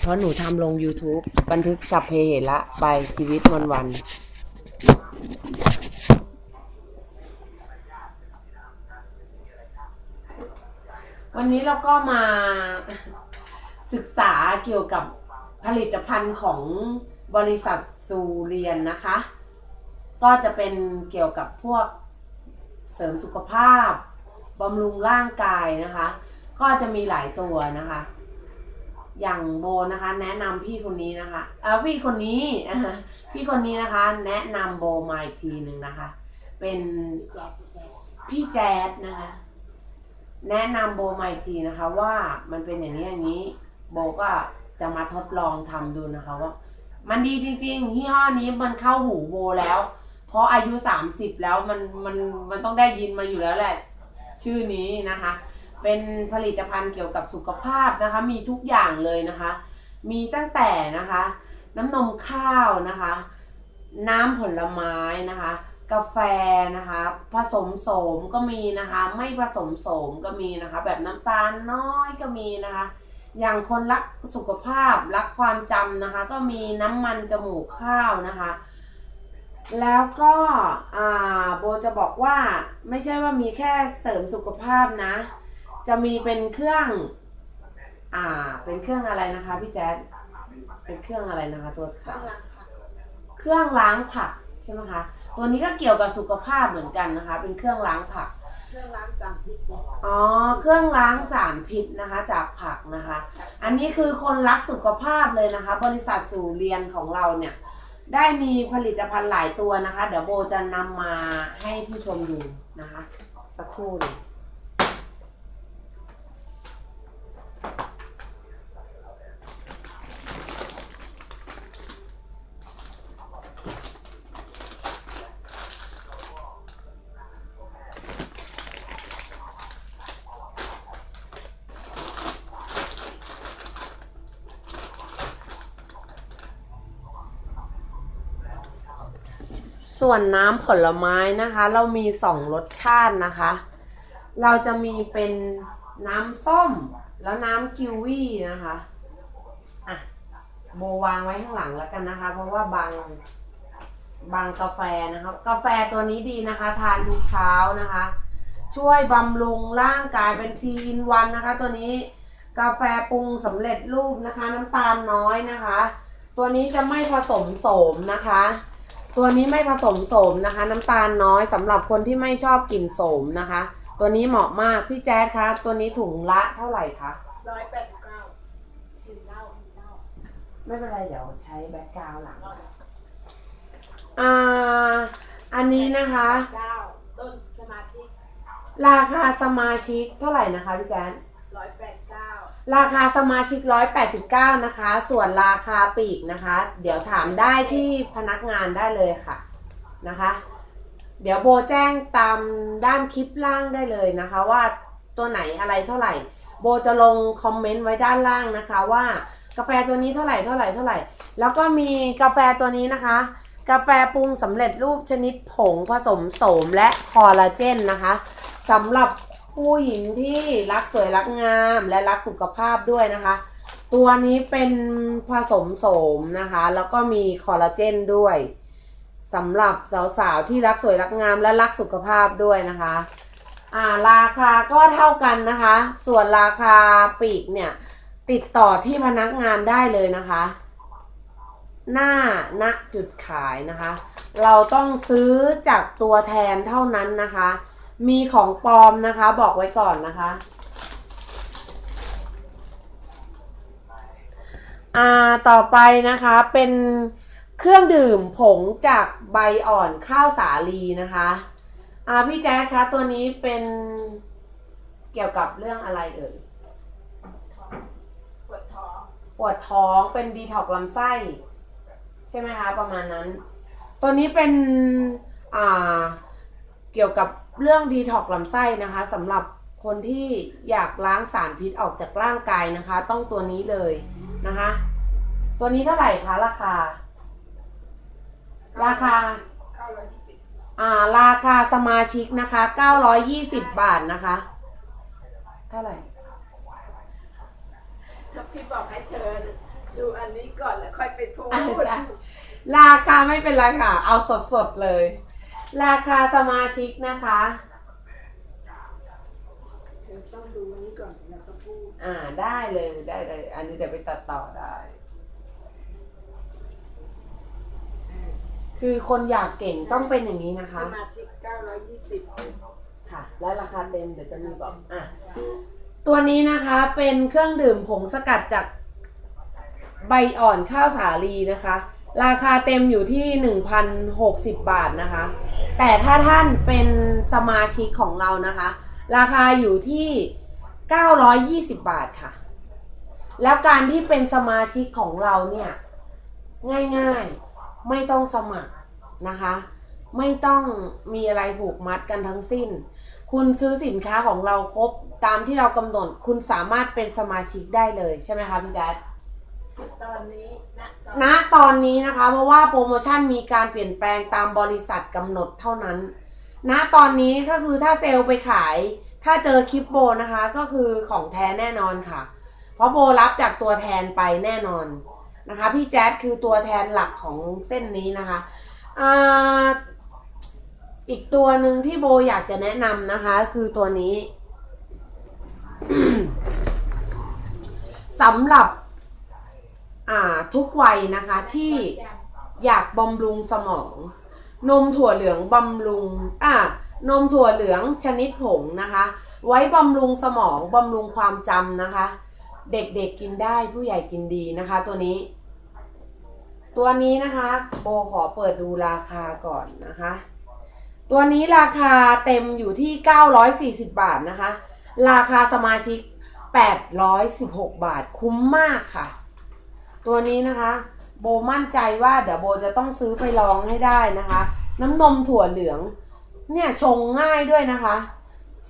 เพราะหนูทำลง YouTube บันทึกสัพเพเหระบายชีวิตวันวัน วันนี้เราก็มาศึกษาเกี่ยวกับผลิตภัณฑ์ของบริษัทซูเรียนนะคะ ก็จะเป็นเกี่ยวกับพวกเสริมสุขภาพบำรุงร่างกายนะคะ ก็จะมีหลายตัวนะคะ อย่างโบนะคะ แนะนำพี่คนนี้นะคะเออพี่คนนี้พี่คนนี้นะคะ แนะนำโบมาอีกทีหนึ่งนะคะ เป็นพี่แจ๊ดนะคะ แนะนำโบมาอีกทีนะคะ ว่ามันเป็นอย่างนี้อย่างนี้ โบก็จะมาทดลองทำดูนะคะว่า มันดีจริงๆยี่ห้อนี้มันเข้าหูโบแล้ว เพราะอายุสามสิบแล้วมันมันมันต้องได้ยินมาอยู่แล้วแหละ ชื่อนี้นะคะ เป็นผลิตภัณฑ์เกี่ยวกับสุขภาพนะคะ มีทุกอย่างเลยนะคะ มีตั้งแต่นะคะ น้ำนมข้าวนะคะ น้ำผลไม้นะคะ กาแฟนะคะ ผสมโสมก็มีนะคะ ไม่ผสมโสมก็มีนะคะ แบบน้ำตาลน้อยก็มีนะคะ อย่างคนรักสุขภาพรักความจำนะคะ ก็มีน้ำมันจมูกข้าวนะคะแล้วก็โบจะบอกว่าไม่ใช่ว่ามีแค่เสริมสุขภาพนะ จะมีเป็นเครื่อง อ่า เป็นเครื่องอะไรนะคะ พี่แจ๊ดเป็นเครื่องอะไรนะคะ ตัวขาข้างหลังค่ะเครื่องล้างผักใช่ไหมคะ ตัวนี้ก็เกี่ยวกับสุขภาพเหมือนกันนะคะ เป็นเครื่องล้างผัก เครื่องล้างจานพริกเนี่ยอ๋อ เครื่องล้างสารพิษนะคะ จากผักนะคะ อันนี้คือคนรักสุขภาพเลยนะคะ บริษัทสู่เรียนของเราเนี่ย ได้มีผลิตภัณฑ์หลายตัวนะคะ เดี๋ยวโบจะนำมาให้ผู้ชมดูนะคะ สักครู่หนึง ส่วนน้ำผลไม้นะคะ เรามีสองรสชาตินะคะ เราจะมีเป็นน้ำส้มแล้วน้ำกิวีนะคะอะโบวางไว้ข้างหลังแล้วกันนะคะ เพราะว่าบางบางกาแฟนะคะกาแฟตัวนี้ดีนะคะ ทานทุกเช้านะคะ ช่วยบำรุงร่างกายเป็นทีอินวันนะคะ ตัวนี้กาแฟปรุงสำเร็จรูปนะคะ น้ำตาลน้อยนะคะ ตัวนี้จะไม่ผสมโสมนะคะ ตัวนี้ไม่ผสมโสมนะคะ น้ำตาลน้อยสำหรับคนที่ไม่ชอบกลิ่นโสมนะคะ ตัวนี้เหมาะมากพี่แจ๊ดคะ ตัวนี้ถุงละเท่าไหร่คะร้อยแปดสิบเก้ากินเหล้ากินเหล้าไม่เป็นไรเดี๋ยวใช้แบ็กกราวหลังร้อยอ่าอันนี้นะคะเก้าต้นสมาธิราคาสมาชิกเท่าไหร่นะคะพี่แจ๊ด ร้อยแปดเก้า ราคาสมาชิก 189 นะคะ ส่วนราคาปีกนะคะ เดี๋ยวถามได้ที่พนักงานได้เลยค่ะนะคะ เดี๋ยวโบแจ้งตามด้านคลิปล่างได้เลยนะคะ ว่าตัวไหนอะไรเท่าไหร่ โบจะลงคอมเมนต์ไว้ด้านล่างนะคะ ว่ากาแฟตัวนี้เท่าไหร่เท่าไหร่เท่าไหร่ แล้วก็มีกาแฟตัวนี้นะคะ กาแฟปรุงสำเร็จรูปชนิดผงผสมโสมและคอลลาเจนนะคะสำหรับ ผู้หญิงที่รักสวยรักงามและรักสุขภาพด้วยนะคะ ตัวนี้เป็นผสมโสมนะคะ แล้วก็มีคอลลาเจนด้วยสำหรับสาวๆที่รักสวยรักงามและรักสุขภาพด้วยนะคะ อ่าราคาก็เท่ากันนะคะ ส่วนราคาปีกเนี่ย ติดต่อที่พนักงานได้เลยนะคะ หน้าณจุดขายนะคะ เราต้องซื้อจากตัวแทนเท่านั้นนะคะ มีของปลอมนะคะ บอกไว้ก่อนนะคะ อ่าต่อไปนะคะเป็นเครื่องดื่มผงจากใบอ่อนข้าวสาลีนะคะอ่าพี่แจ๊คคะตัวนี้เป็นเกี่ยวกับเรื่องอะไรเอ่ยปวดท้องปวดท้องเป็นดีท็อกลำไส้ ใช่ไหมคะ ประมาณนั้น ตัวนี้เป็นอ่าเกี่ยวกับ เรื่องดีท็อกลำไส้นะคะสำหรับคนที่อยากล้างสารพิษออกจากร่างกายนะคะ ต้องตัวนี้เลยนะคะ ตัวนี้เท่าไหร่คะราคา ราคาเก้าร้อยยี่สิบอ่าราคาสมาชิกนะคะ 920 บาทนะคะ เท่าไหร่ถ้าพี่บอกให้เธอไปพูดอะใช่ราคาไม่เป็นไรค่ะ เอาสดๆเลย ราคาสมาชิกนะคะ เดี๋ยวต้องดูอันนี้ก่อนแล้วก็พูดอ่าได้เลยได้เลย อันนี้เดี๋ยวไปตัดต่อได้คือคนอยากเก่งต้องเป็นอย่างนี้นะสคะมาชิก 920 ค่ะ และราคาเต็มเดี๋ยวจะมีบอกอะ ตัวนี้นะคะเป็นเครื่องดื่มผงสกัดจากใบอ่อนข้าวสาลีนะคะ ราคาเต็มอยู่ที่ 1,060 บาทนะคะ แต่ถ้าท่านเป็นสมาชิกของเรานะคะ ราคาอยู่ที่ 920 บาทค่ะ แล้วการที่เป็นสมาชิกของเราเนี่ย ง่ายๆไม่ต้องสมัครนะคะ ไม่ต้องมีอะไรผูกมัดกันทั้งสิ้น คุณซื้อสินค้าของเราครบตามที่เรากำหนด คุณสามารถเป็นสมาชิกได้เลยใช่ไหมคะพี่แดด ตอนนี้ณตอนณตอนนี้นะคะ เพราะว่าโปรโมชั่นมีการเปลี่ยนแปลงตามบริษัทกำหนดเท่านั้น ณตอนนี้ก็คือถ้าเซลล์ไปขาย ถ้าเจอคลิปโบนะคะก็คือของแท้แน่นอนค่ะ เพราะโบรับจากตัวแทนไปแน่นอนนะคะ พี่แจ๊ดคือตัวแทนหลักของเส้นนี้นะคะอ่าอีกตัวหนึ่งที่โบอยากจะแนะนำนะคะ คือตัวนี้สำหรับ ทุกวัยนะคะที่อยากบำรุงสมอง นมถั่วเหลืองบำรุงอ่านมถั่วเหลืองชนิดผงนะคะ ไว้บำรุงสมองบำรุงความจำนะคะ เด็กๆกกินได้ผู้ใหญ่กินดีนะคะ ตัวนี้ ตัวนี้นะคะโบขอเปิดดูราคาก่อนนะคะ ตัวนี้ราคาเต็มอยู่ที่ 940 บาทนะคะ ราคาสมาชิก 816 บาทคุ้มมากค่ะ ตัวนี้นะคะ โบมั่นใจว่าเดี๋ยวโบจะต้องซื้อไปลองให้ได้นะคะ น้ำนมถั่วเหลือง เนี่ยชงง่ายด้วยนะคะ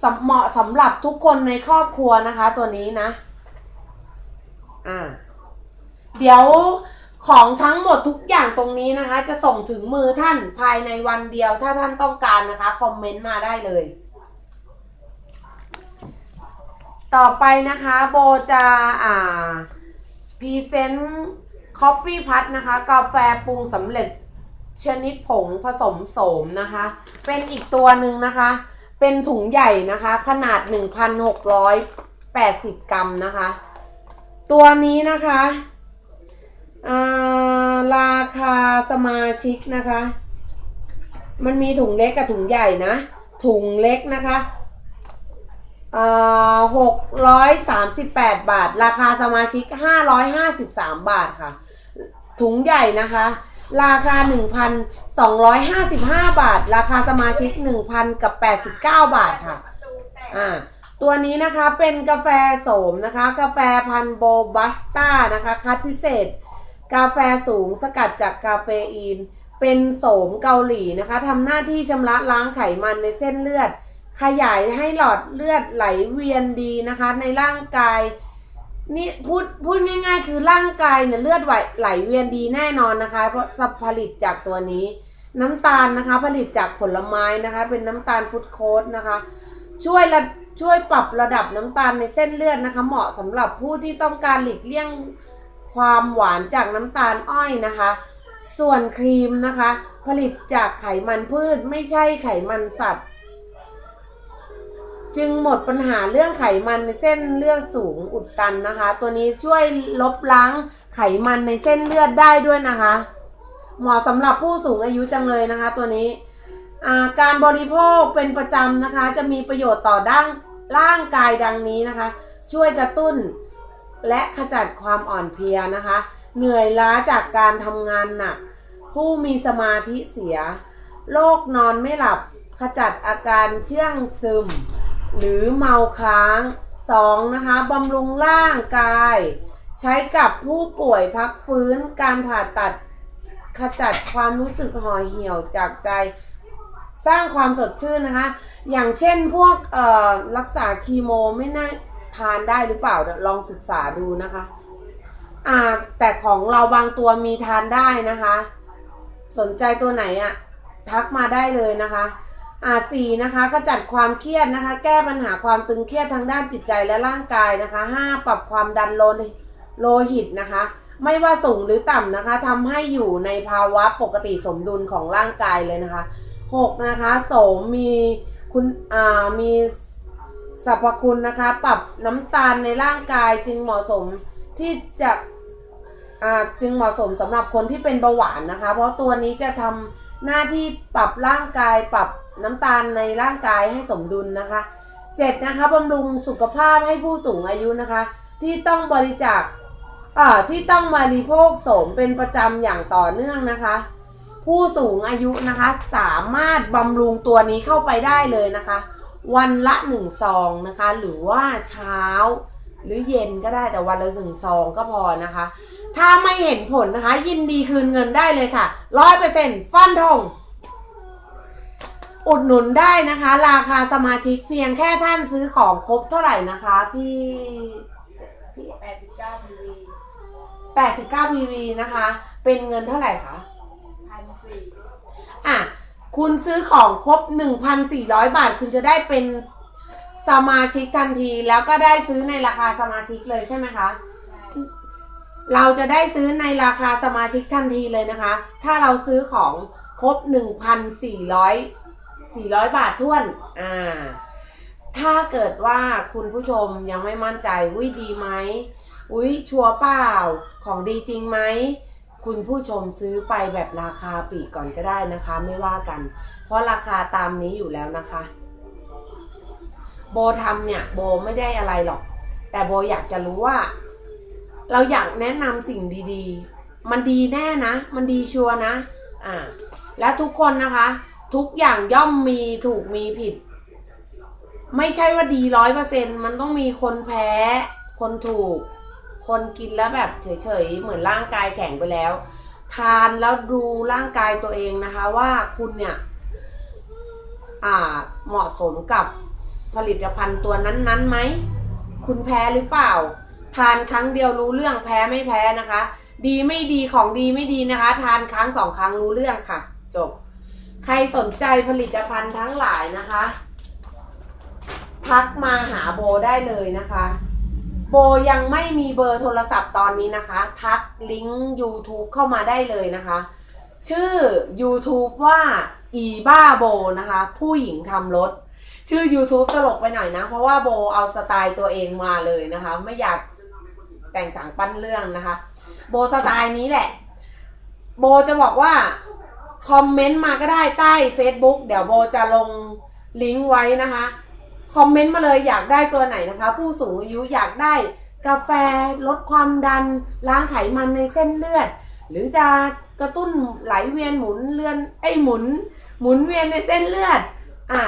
สเหมาะสำหรับทุกคนในครอบครัวนะคะ ตัวนี้นะ อ่า เดี๋ยวของทั้งหมดทุกอย่างตรงนี้นะคะ จะส่งถึงมือท่านภายในวันเดียวถ้าท่านต้องการนะคะ คอมเมนต์มาได้เลย ต่อไปนะคะ โบจะอ่า พรีเซนต์คอฟฟี่พัทนะคะ กาแฟปรุงสำเร็จชนิดผงผสมโสมนะคะ เป็นอีกตัวหนึ่งนะคะ เป็นถุงใหญ่นะคะ ขนาด 1,680 กรัมนะคะ ตัวนี้นะคะาราคาสมาชิกนะคะ มันมีถุงเล็กกับถุงใหญ่นะ ถุงเล็กนะคะ หกร้อยสามสิบแปดบาท ราคาสมาชิกห้าร้อยห้าสิบสามบาทค่ะ ถุงใหญ่นะคะ ราคาหนึ่งพันสองร้อยห้าสิบห้าบาท ราคาสมาชิกหนึ่งพันกับแปดสิบเก้าบาทค่ะ อ่า ตัวนี้นะคะเป็นกาแฟโสมนะคะ กาแฟพันโบบัสต้านะคะ คัดพิเศษ กาแฟสูงสกัดจากกาเฟอีน เป็นโสมเกาหลีนะคะทำหน้าที่ชำระล้างไขมันในเส้นเลือด ขยายให้หลอดเลือดไหลเวียนดีนะคะ ในร่างกายนี่พูดพูดง่าย ๆ คือร่างกายเนี่ยเลือดไหลไหลเวียนดีแน่นอนนะคะ เพราะสับผลิตจากตัวนี้ น้ำตาลนะคะ ผลิตจากผลไม้นะคะ เป็นน้ำตาลฟุตโค้ดนะคะ ช่วยระช่วยปรับระดับน้ำตาลในเส้นเลือดนะคะ เหมาะสำหรับผู้ที่ต้องการหลีกเลี่ยงความหวานจากน้ำตาลอ้อยนะคะ ส่วนครีมนะคะ ผลิตจากไขมันพืชไม่ใช่ไขมันสัตว์ จึงหมดปัญหาเรื่องไขมันในเส้นเลือดสูงอุดตันนะคะ ตัวนี้ช่วยลบล้างไขมันในเส้นเลือดได้ด้วยนะคะเหมาะสำหรับผู้สูงอายุจังเลยนะคะ ตัวนี้การบริโภคเป็นประจำนะคะ จะมีประโยชน์ต่อด้านร่างกายดังนี้นะคะ ช่วยกระตุ้นและขจัดความอ่อนเพลียนะคะ เหนื่อยล้าจากการทำงานหนัก ผู้มีสมาธิเสีย โรคนอนไม่หลับ ขจัดอาการเชื่องซึม หรือเมาค้าง 2. นะคะบำรุงร่างกาย ใช้กับผู้ป่วยพักฟื้นการผ่าตัดขจัดความรู้สึกห่อเหี่ยวจากใจ สร้างความสดชื่นนะคะ อย่างเช่นพวกรักษาคีโมไม่น่าทานได้หรือเปล่าลองศึกษาดูนะคะอ่าแต่ของเราบางตัวมีทานได้นะคะ สนใจตัวไหนอะทักมาได้เลยนะคะ อ่าสี่นะคะขจัดความเครียดนะคะ แก้ปัญหาความตึงเครียดทางด้านจิตใจและร่างกายนะคะห้าปรับความดันโลหิตโลหิตนะคะ ไม่ว่าสูงหรือต่ำนะคะทำให้อยู่ในภาวะปกติสมดุลของร่างกายเลยนะคะหกนะคะโสมมีคุณอ่ามีสรรพคุณนะคะ ปรับน้ำตาลในร่างกายจึงเหมาะสมที่จะอ่าจึงเหมาะสมสำหรับคนที่เป็นเบาหวานนะคะ เพราะตัวนี้จะทำหน้าที่ปรับร่างกายปรับ น้ำตาลในร่างกายให้สมดุลนะคะเจ็ดนะคะบำรุงสุขภาพให้ผู้สูงอายุนะคะ ที่ต้องบริจาคอ่าที่ต้องบริโภคสมเป็นประจำอย่างต่อเนื่องนะคะ ผู้สูงอายุนะคะสามารถบำรุงตัวนี้เข้าไปได้เลยนะคะ วันละหนึ่งซองนะคะ หรือว่าเช้าหรือเย็นก็ได้แต่วันละหนึ่งซองก็พอนะคะ ถ้าไม่เห็นผลนะคะ ยินดีคืนเงินได้เลยค่ะร้อยเปอร์เซ็นต์ฟันธง อุดหนุนได้นะคะ ราคาสมาชิกเพียงแค่ท่านซื้อของครบเท่าไหร่นะคะ พี่พี่แปดสิบเก้ามิลลิ89 PV นะคะ เป็นเงินเท่าไหร่คะพันสี่อะ คุณซื้อของครบ1,400บาท คุณจะได้เป็นสมาชิกทันที แล้วก็ได้ซื้อในราคาสมาชิกเลยใช่ไหมคะใช่เราจะได้ซื้อในราคาสมาชิกทันทีเลยนะคะ ถ้าเราซื้อของครบ1,400 400 บาทท้วนอ่าถ้าเกิดว่าคุณผู้ชมยังไม่มั่นใจวิดีไหมอุ้ยชัวร์เปล่าของดีจริงไหมคุณผู้ชมซื้อไปแบบราคาปีกก่อนก็ได้นะคะ ไม่ว่ากัน เพราะราคาตามนี้อยู่แล้วนะคะ โบทำเนี่ยโบไม่ได้อะไรหรอก แต่โบอยากจะรู้ว่า เราอยากแนะนำสิ่งดีๆ มันดีแน่นะ มันดีชัวร์นะ อ่า และทุกคนนะคะ ทุกอย่างย่อมมีถูกมีผิด ไม่ใช่ว่าดีร้อยเปอร์เซ็นมันต้องมีคนแพ้ คนถูก คนกินแล้วแบบเฉยๆ เหมือนร่างกายแข็งไปแล้ว ทานแล้วดูร่างกายตัวเองนะคะว่าคุณเนี่ยอ่าเหมาะสมกับผลิตภัณฑ์ตัวนั้นๆไหม คุณแพ้หรือเปล่า ทานครั้งเดียวรู้เรื่องแพ้ไม่แพ้นะคะ ดีไม่ดีของดีไม่ดีนะคะ ทานครั้งสองครั้งรู้เรื่องค่ะ จบ ใครสนใจผลิตภัณฑ์ทั้งหลายนะคะ ทักมาหาโบได้เลยนะคะ โบยังไม่มีเบอร์โทรศัพท์ตอนนี้นะคะ ทักลิงก์ YouTube เข้ามาได้เลยนะคะ ชื่อ YouTube ว่าอีบ้าโบนะคะ ผู้หญิงทำรถ ชื่อ YouTube ตลกไปหน่อยนะ เพราะว่าโบเอาสไตล์ตัวเองมาเลยนะคะ ไม่อยากแต่งสังปั้นเรื่องนะคะ โบสไตล์นี้แหละ โบจะบอกว่า คอมเมนต์มาก็ได้ใต้ Facebook เดี๋ยวโบจะลงลิงก์ไว้นะคะ คอมเมนต์มาเลยอยากได้ตัวไหนนะคะ ผู้สูงอายุอยากได้กาแฟลดความดัน ล้างไขมันในเส้นเลือด หรือจะกระตุ้นไหลเวียนหมุนเลือนไอหมุน หมุนเวียนในเส้นเลือด อะ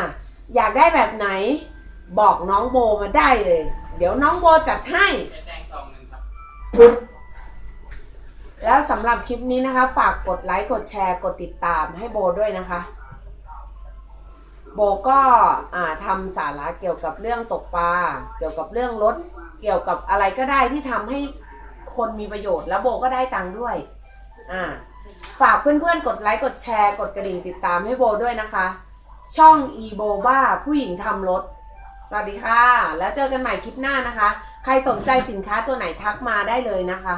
อยากได้แบบไหน บอกน้องโบมาได้เลย เดี๋ยวน้องโบจัดให้แดงซองนึงครับ แล้วสำหรับคลิปนี้นะคะ ฝากกดไลค์กดแชร์กดติดตามให้โบด้วยนะคะ โบก็ทำสาระเกี่ยวกับเรื่องตกปลาเกี่ยวกับเรื่องรถ เกี่ยวกับอะไรก็ได้ที่ทำให้คนมีประโยชน์ แล้วโบก็ได้ตังค์ด้วยอ่าฝากเพื่อนๆ กดไลค์กดแชร์กดกระดิ่งติดตามให้โบด้วยนะคะ ช่อง e โบบ้าผู้หญิงทำรถ สวัสดีค่ะ แล้วเจอกันใหม่คลิปหน้านะคะ ใครสนใจสินค้าตัวไหนทักมาได้เลยนะคะ